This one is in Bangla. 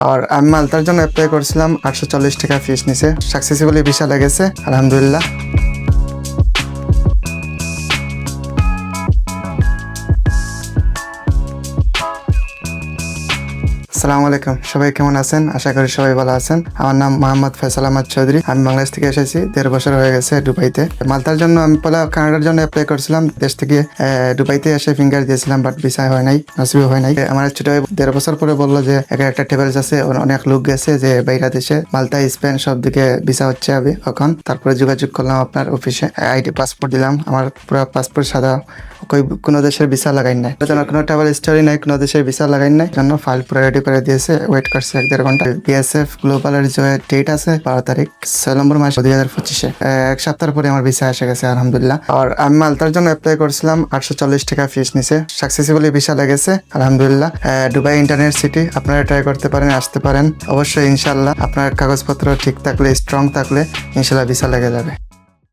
আর আমি মালতার জন্য অ্যাপ্লাই করছিলাম আটশো চল্লিশ টাকা ফিস নিছে সাকসেসফুলি ভিসা লেগেছে, আলহামদুলিল্লাহ। আসসালামু আলাইকুম। সবাই কেমন আছেন? আশা করি সবাই ভালো আছেন। আমার নাম মোহাম্মদ ফয়সাল আহমদ চৌধুরী। আমি বাংলাদেশ থেকে এসেছি। দেড় বছর হয়ে গেছে দুবাইতে। মালতার জন্য আমি পলা কানাডার জন্য অ্যাপ্লাই করছিলাম। দেশ থেকে দুবাইতে এসে ফিঙ্গার দিয়েছিলাম বাট ভিসা হয় নাই নসিব হয় নাই। আমার ছোট দেড় বছর পরে বলল যে, এখানে একটা টেবিলস আছে অনেক লোক গেছে যে, বাইরা দেশে মালতা স্পেন সব দিকে ভিসা হচ্ছে আমি এখন। তারপরে যোগাযোগ করলাম আপনার অফিসে আইডি পাসপোর্ট দিলাম। আমার পুরো পাসপোর্ট সাদা। কোনো দেশের ভিসা লাগাই নাই। কোনো ট্রাভেল স্টোরি নাই কোনো দেশের ভিসা লাগাই নাই। জন্য ফাইল পুরো রেডি করে দিয়েছে। ওয়েট করছে এক দেড় ঘণ্টা। বিএসএফ গ্লোবালের যে ডেট আছে, বারো তারিখ, ছয় নম্বর মাস দুই হাজার পঁচিশে। এক সপ্তাহ পরে আমার ভিসা এসে গেছে, আলহামদুলিল্লাহ। আর আমি মালতার জন্য অ্যাপ্লাই করছিলাম, আটশো চল্লিশ টাকা ফিস নিছে। সাকসেসফুলি ভিসা লেগেছে, আলহামদুলিল্লাহ। দুবাই ইন্টারনেট সিটি আপনারা ট্রাই করতে পারেন, আসতে পারেন। অবশ্যই ইনশাল্লাহ আপনার কাগজপত্র ঠিক থাকলে স্ট্রং থাকলে ইনশাল্লাহ ভিসা লেগে যাবে।